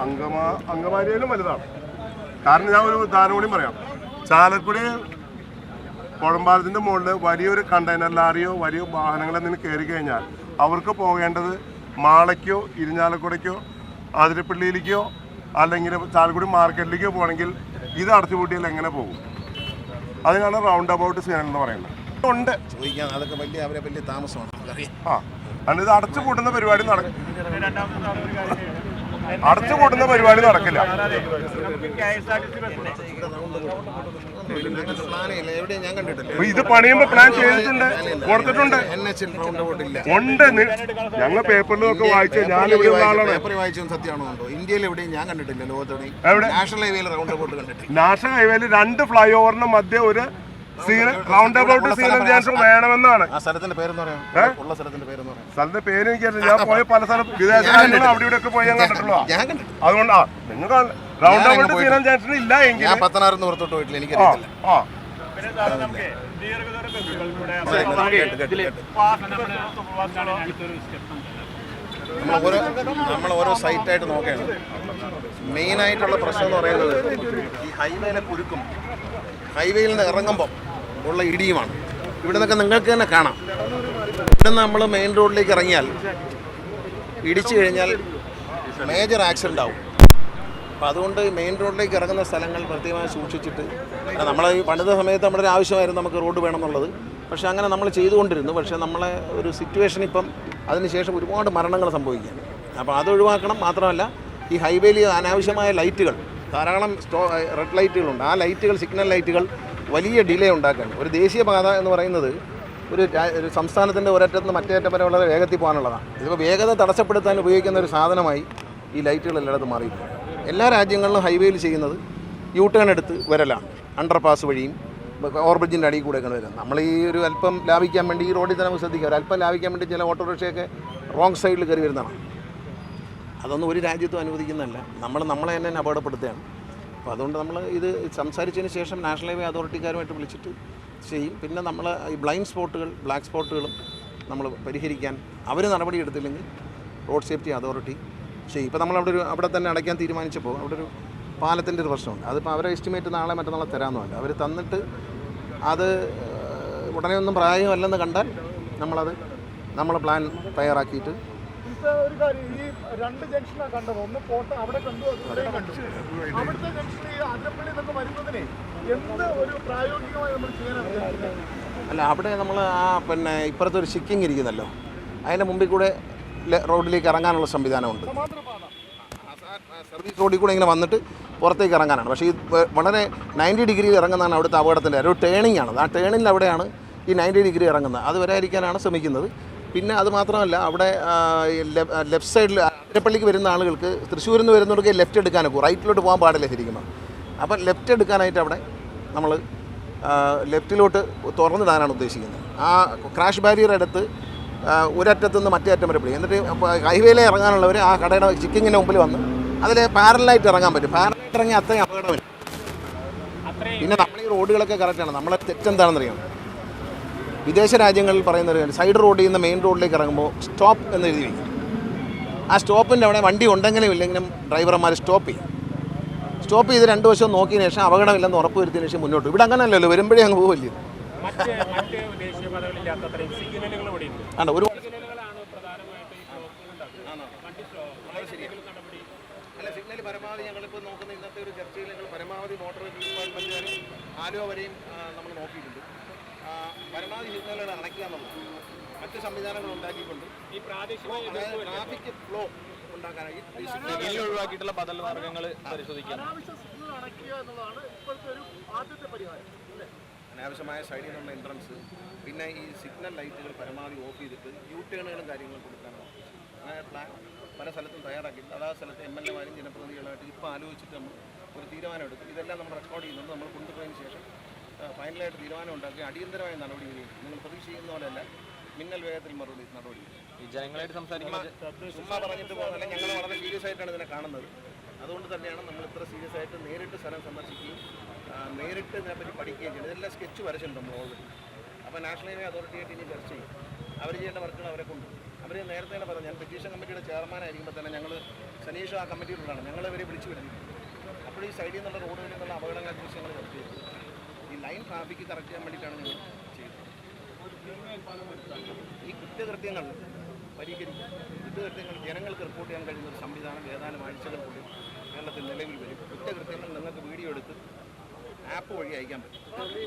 അങ്കമാ അങ്കമാലിയിലും വലുതാണ്. കാരണം ഞാൻ ഒരു ഉദാഹരണം കൂടി പറയാം. ചാലക്കുടി കുഴമ്പാലത്തിന്റെ മുകളിൽ വലിയൊരു കണ്ടെയ്നർ ലാറിയോ വലിയ വാഹനങ്ങൾ എന്തെങ്കിലും കയറി കഴിഞ്ഞാൽ അവർക്ക് പോകേണ്ടത് മാളയ്ക്കോ ഇരിഞ്ഞാലക്കുടയ്ക്കോ അതിരപ്പള്ളിയിലേക്കോ അല്ലെങ്കിൽ ചാലക്കുടി മാർക്കറ്റിലേക്കോ പോകണമെങ്കിൽ ഇത് അടച്ചുപൂട്ടിയാൽ എങ്ങനെ പോകും? അതിനാണ് റൗണ്ട് അബൌട്ട് സീനൽ എന്ന് പറയുന്നത്. ഉണ്ട്. ചോദിക്കാൻ അതൊക്കെ വലിയ അവരെ വലിയ താമസമാണ്. ആ. അതിന് ഇത് അടച്ചു പൂട്ടുന്ന പരിപാടി നടക്കും അടച്ചു പൂട്ടുന്ന പരിപാടി നടക്കില്ല. ഇത് പണിയുമ്പോ പ്ലാൻ ചെയ്തിട്ടുണ്ട്. കൊടുത്തിട്ടുണ്ട്. ഉണ്ട്. ഞങ്ങൾ പേപ്പറിലൊക്കെ വായിച്ചു ഞാൻ ഇവിടെ ഉള്ള ആളാണ്. സത്യമാണോ ഇന്ത്യയിൽ എവിടെയും ഞാൻ കണ്ടിട്ടില്ല നാഷണൽ ഹൈവേയിൽ റൗണ്ട് കണ്ടിട്ടില്ല. നാഷണൽ ഹൈവേയിൽ രണ്ട് ഫ്ലൈ ഓവറിന് മധ്യ ഒരു റൗണ്ട് അബൌട്ട് സീനൽ ജാൻഷൻ വേണമെന്നാണ്. ആ സ്ഥലത്തിന്റെ പേര് എനിക്കറിയില്ല. ഞാൻ പോയ പല സ്ഥലം വിദേശ അവിടെ ഇവിടെ ഒക്കെ പോയി ഞാൻ കണ്ടിട്ടുള്ള അതുകൊണ്ടാ നിങ്ങൾ റൗണ്ട് അബൌട്ട് സീനൽ ജാൻഷൻ ഇല്ല എങ്കിൽ. ഞാൻ പുറത്തോട്ട് പോയിട്ടില്ല. എനിക്ക് ആ നമ്മൾ ഓരോ നമ്മൾ ഓരോ സൈറ്റായിട്ട് നോക്കുകയാണ്. മെയിൻ ആയിട്ടുള്ള പ്രശ്നം എന്ന് പറയുന്നത് ഈ ഹൈവേയിലെ കുരുക്കും. ഹൈവേയിൽ നിന്ന് ഇറങ്ങുമ്പോൾ ഉള്ള ഇടിയുമാണ്. ഇവിടെ നിന്നൊക്കെ നിങ്ങൾക്ക് തന്നെ കാണാം. ഇവിടെ നമ്മൾ മെയിൻ റോഡിലേക്ക് ഇറങ്ങിയാൽ ഇടിച്ചു കഴിഞ്ഞാൽ മേജർ ആക്സിഡന്റ് ആവും. അപ്പോൾ അതുകൊണ്ട് മെയിൻ റോഡിലേക്ക് ഇറങ്ങുന്ന സ്ഥലങ്ങൾ പ്രത്യേകമായി സൂക്ഷിച്ചിട്ട് നമ്മൾ ഈ പണിത സമയത്ത് നമ്മുടെ ഒരു ആവശ്യമായിരുന്നു നമുക്ക് റോഡ് വേണമെന്നുള്ളത്. പക്ഷേ അങ്ങനെ നമ്മൾ ചെയ്തുകൊണ്ടിരുന്നു. പക്ഷേ നമ്മളെ ഒരു സിറ്റുവേഷൻ ഇപ്പം അതിനുശേഷം ഒരുപാട് മരണങ്ങൾ സംഭവിക്കുകയാണ്. അപ്പോൾ അത് ഒഴിവാക്കണം. മാത്രമല്ല ഈ ഹൈവേയിൽ അനാവശ്യമായ ലൈറ്റുകൾ ധാരാളം സ്റ്റോ റെഡ് ലൈറ്റുകളുണ്ട് ആ ലൈറ്റുകൾ സിഗ്നൽ ലൈറ്റുകൾ വലിയ ഡിലേ ഉണ്ടാക്കുകയാണ് ഒരു ദേശീയപാത എന്ന് പറയുന്നത് ഒരു ഒരു സംസ്ഥാനത്തിന്റെ ഒരറ്റത്ത് നിന്ന് മറ്റേ അറ്റം വരെ വളരെ വേഗത്തിൽ പോകാനുള്ളതാണ്. ഇതിപ്പോൾ വേഗത തടസ്സപ്പെടുത്താൻ ഉപയോഗിക്കുന്ന ഒരു സാധനമായി ഈ ലൈറ്റുകൾ എല്ലായിടത്തും മാറിയിട്ടുണ്ട്. എല്ലാ രാജ്യങ്ങളിലും ഹൈവേയിൽ ചെയ്യുന്നത് യൂ ടേൺ എടുത്ത് വരലാണ്. അണ്ടർ പാസ് വഴിയും ഓവർബ്രിഡ്ജിന്റെ അടിയിൽ കൂടെയൊക്കെയാണ് വരുന്നത് നമ്മൾ ഈ ഒരു അല്പം ലാഭിക്കാൻ വേണ്ടി ഈ റോഡിൽ തന്നെ നമുക്ക് ശ്രദ്ധിക്കാം ഒരു അല്പം ലാഭിക്കാൻ വേണ്ടി ചില ഓട്ടോറിക്ഷയൊക്കെ റോങ് സൈഡിൽ കയറി വരുന്നതാണ്. അതൊന്നും ഒരു രാജ്യത്തും അനുവദിക്കുന്നതല്ല. നമ്മൾ നമ്മളെ തന്നെ അപകടപ്പെടുത്തുകയാണ്. അപ്പോൾ അതുകൊണ്ട് നമ്മൾ ഇത് സംസാരിച്ചതിന് ശേഷം നാഷണൽ ഹൈവേ അതോറിറ്റിക്കാരുമായിട്ട് വിളിച്ചിട്ട് ചെയ്യും. പിന്നെ നമ്മൾ ഈ ബ്ലൈൻഡ് സ്പോട്ടുകൾ ബ്ലാക്ക് സ്പോട്ടുകളും നമ്മൾ പരിഹരിക്കാൻ അവർ നടപടി എടുത്തില്ലെങ്കിൽ റോഡ് സേഫ്റ്റി അതോറിറ്റി ചെയ്യും. ഇപ്പോൾ നമ്മളവിടെ ഒരു അവിടെ തന്നെ അടയ്ക്കാൻ തീരുമാനിച്ചപ്പോൾ അവിടെ ഒരു പാലത്തിന്റെ ഒരു പ്രശ്നമുണ്ട്. അതിപ്പോൾ അവരെ എസ്റ്റിമേറ്റ് നാളെ മറ്റന്നാളെ തരാമെന്നല്ല അവർ തന്നിട്ട് അത് ഉടനെ ഒന്നും പ്രായമല്ലെന്ന് കണ്ടാൽ നമ്മളത് നമ്മൾ പ്ലാൻ തയ്യാറാക്കിയിട്ട് ഇത് ഒരു കാര്യം ഈ രണ്ട് ജംഗ്ഷനാണ് കണ്ടത്. ഒന്ന് കോട്ട അവിടെ കണ്ടു അത് ഇവിടെയും കണ്ടു. അവിടുത്തെ ജംഗ്ഷൻ ഈ അതിരപ്പള്ളി നിന്നൊക്കെ വരുന്നതിനെ എന്ത് ഒരു പ്രായോഗികമായി നമ്മൾ ചെയ്യാനാണ് അല്ല അവിടെ നമ്മൾ ആ പിന്നെ ഇപ്പുറത്തെ ഒരു ഷിക്കിങ് ഇരിക്കുന്നല്ലോ. അതിന്റെ മുമ്പിൽ കൂടെ റോഡിലേക്ക് ഇറങ്ങാനുള്ള സംവിധാനമുണ്ട്. സർവീസ് റോഡിൽ കൂടെ ഇങ്ങനെ വന്നിട്ട് പുറത്തേക്ക് ഇറങ്ങാനാണ്. പക്ഷേ ഈ വളരെ നയന്റി ഡിഗ്രിയിൽ ഇറങ്ങുന്നതാണ് അവിടുത്തെ അപകടത്തിന്റെ ഒരു ടേണിംഗ് ആണ്. ആ ടേണിൽ അവിടെയാണ് ഈ നയന്റി ഡിഗ്രി ഇറങ്ങുന്നത്. അത് വരാതിരിക്കാനാണ് ശ്രമിക്കുന്നത്. പിന്നെ അത് മാത്രമല്ല അവിടെ ലെഫ്റ്റ് സൈഡിൽ അതിരപ്പള്ളിക്ക് വരുന്ന ആളുകൾക്ക് തൃശ്ശൂരിൽ നിന്ന് വരുന്നവർക്ക് ലെഫ്റ്റ് എടുക്കാനൊക്കെ റൈറ്റിലോട്ട് പോകാൻ പാടില്ല ശരിക്കും അപ്പം ലെഫ്റ്റ് എടുക്കാനായിട്ട് അവിടെ നമ്മൾ ലെഫ്റ്റിലോട്ട് തുറന്നിടാനാണ് ഉദ്ദേശിക്കുന്നത്. ആ ക്രാഷ് ബാരിയർ എടുത്ത് ഒരറ്റത്തു നിന്ന് മറ്റേ അറ്റം വരെ പിടിക്കും. എന്നിട്ട് ഹൈവേയിലെ ഇറങ്ങാനുള്ളവർ ആ കടയുടെ ചിക്കിങ്ങിന്റെ മുമ്പിൽ വന്ന് അതിൽ പാരലായിട്ട് ഇറങ്ങാൻ പറ്റും. പാരലായിട്ട് ഇറങ്ങി അത്രയും അപകടമില്ല പിന്നെ നമ്മൾ ഈ റോഡുകളൊക്കെ കറക്റ്റാണ് നമ്മളെ തെറ്റെന്താണെന്നറിയാം? വിദേശ രാജ്യങ്ങളിൽ പറയുന്ന ഒരു സൈഡ് റോഡിൽ നിന്ന് മെയിൻ റോഡിലേക്ക് ഇറങ്ങുമ്പോൾ സ്റ്റോപ്പ് എന്ന് എഴുതി വയ്ക്കും ആ സ്റ്റോപ്പിന്റെ അവിടെ വണ്ടി ഉണ്ടെങ്കിലും ഇല്ലെങ്കിലും ഡ്രൈവർമാർ സ്റ്റോപ്പ് ചെയ്യും. സ്റ്റോപ്പ് ചെയ്ത് രണ്ട് വശവും നോക്കിയതിന് ശേഷം അപകടമില്ലെന്ന് ഉറപ്പ് വരുത്തിയതിന് ശേഷം മുന്നോട്ട് ഇവിടെ അങ്ങനെയല്ലല്ലോ വരുമ്പോഴേ അങ്ങ് പോവില്ലേ? ആണ്? ഒരു സിഗ്നലുകളാണ് പ്രധാനമായിട്ട് ഈ ബ്ലോക്കുകൾ ഉണ്ടാക്കുന്നത്. വണ്ടി സ്റ്റോ- അല്ല സിഗ്നൽ പരമാവധി ഞങ്ങളിപ്പോൾ നോക്കുന്ന ഇന്നത്തെ ഒരു ചർച്ചയിൽ ഞങ്ങൾ പരമാവധി മോട്ടോർ ആലുവ വരെയും നമ്മൾ നോക്കിയിട്ടുണ്ട്. പരമാവധി സിഗ്നലുകൾ അടയ്ക്കുക എന്നുള്ളത് മറ്റ് സംവിധാനങ്ങൾ ഉണ്ടാക്കിക്കൊണ്ട് ഈ പ്രാദേശിക ട്രാഫിക് ഫ്ലോ ഉണ്ടാക്കാനായി ഒഴിവാക്കിയിട്ടുള്ള ബദൽ മാർഗങ്ങൾ പരിശോധിക്കുക അനാവശ്യ സിഗ്നൽ എന്നുള്ളതാണ് ഇപ്പോഴത്തെ ഒരു ആദ്യത്തെ പരിഹാരം അല്ലേ? അനാവശ്യമായ സൈഡിൽ നിന്നുള്ള എൻട്രൻസ് പിന്നെ ഈ സിഗ്നൽ ലൈറ്റുകൾ പരമാവധി ഓഫ് ചെയ്തിട്ട് യൂ ടേണുകളും കാര്യങ്ങളും കൊടുക്കാനാണ് അങ്ങനെ പ്ലാൻ പല സ്ഥലത്തും തയ്യാറാക്കിയിട്ടുണ്ട്. അതാ സ്ഥലത്ത് എം എൽ എമാരും ജനപ്രതിനിധികളായിട്ട് ഇപ്പോൾ ആലോചിച്ചിട്ട് നമ്മൾ ഒരു തീരുമാനം എടുക്കും. ഇതെല്ലാം നമ്മൾ റെക്കോർഡ് ചെയ്യുന്നുണ്ട്. നമ്മൾ കൊണ്ടുപോയതിന് ശേഷം ഫൈനലായിട്ട് തീരുമാനം ഉണ്ടാക്കി അടിയന്തരമായ നടപടി. നിങ്ങൾ പ്രതീക്ഷിക്കുന്ന പോലെയല്ല മിന്നൽ വേഗത്തിൽ മറുപടി നടപടി. ഈ ജനങ്ങളായിട്ട് സംസാരിക്കുമ്പോൾ ചുമ്മാ പറഞ്ഞിട്ട് പോകുന്നില്ല ഞങ്ങൾ വളരെ സീരിയസ് ആയിട്ടാണ് ഇതിനെ കാണുന്നത്. അതുകൊണ്ട് തന്നെയാണ് നമ്മൾ ഇത്ര സീരിയസ് ആയിട്ട് നേരിട്ട് സ്ഥലം സന്ദർശിക്കുകയും നേരിട്ട് ഇതിനെപ്പറ്റി പഠിക്കുകയും ചെയ്യുന്നത് ഇതെല്ലാം സ്കെച്ച് വരച്ചിട്ടുണ്ട് നമ്മൾ ഓൾറെഡി അപ്പോൾ നാഷണൽ ഹൈവേ അതോറിറ്റിയായിട്ട് ഇനി ചർച്ച ചെയ്യും. അവർ ചെയ്യേണ്ട വർക്കുകൾ അവരെ കൊണ്ട്. അവർ നേരത്തെ തന്നെ പറഞ്ഞു ഞാൻ പെറ്റീഷൻ കമ്മിറ്റിയുടെ ചെയർമാനായിരിക്കുമ്പോൾ തന്നെ ഞങ്ങൾ സനീഷ് ആ കമ്മിറ്റിയിലുള്ളതാണ് ഞങ്ങൾ ഇവരെ വിളിച്ചു വരുന്നത് അപ്പോൾ ഈ സൈഡിൽ നിന്നുള്ള റോഡുകളിൽ നിന്നുള്ള അപകടങ്ങളെക്കുറിച്ച് ഞങ്ങൾ ചർച്ച ചെയ്തു. ഈ ലൈൻ ട്രാഫിക് കറക്റ്റ് ചെയ്യാൻ വേണ്ടിയിട്ടാണ് ഞങ്ങൾ ചെയ്യുന്നത് ഈ കുറ്റകൃത്യങ്ങൾ പരിഹരിക്കും കുറ്റകൃത്യങ്ങൾ ജനങ്ങൾക്ക് റിപ്പോർട്ട് ചെയ്യാൻ കഴിയുന്ന ഒരു സംവിധാനം ഏതാനും ആഴ്ചകൾക്കുള്ളിൽ കേരളത്തിൽ നിലവിൽ വരും. കുറ്റകൃത്യങ്ങൾ നിങ്ങൾക്ക് വീഡിയോ എടുത്ത് ആപ്പ് വഴി അയക്കാൻ പറ്റും.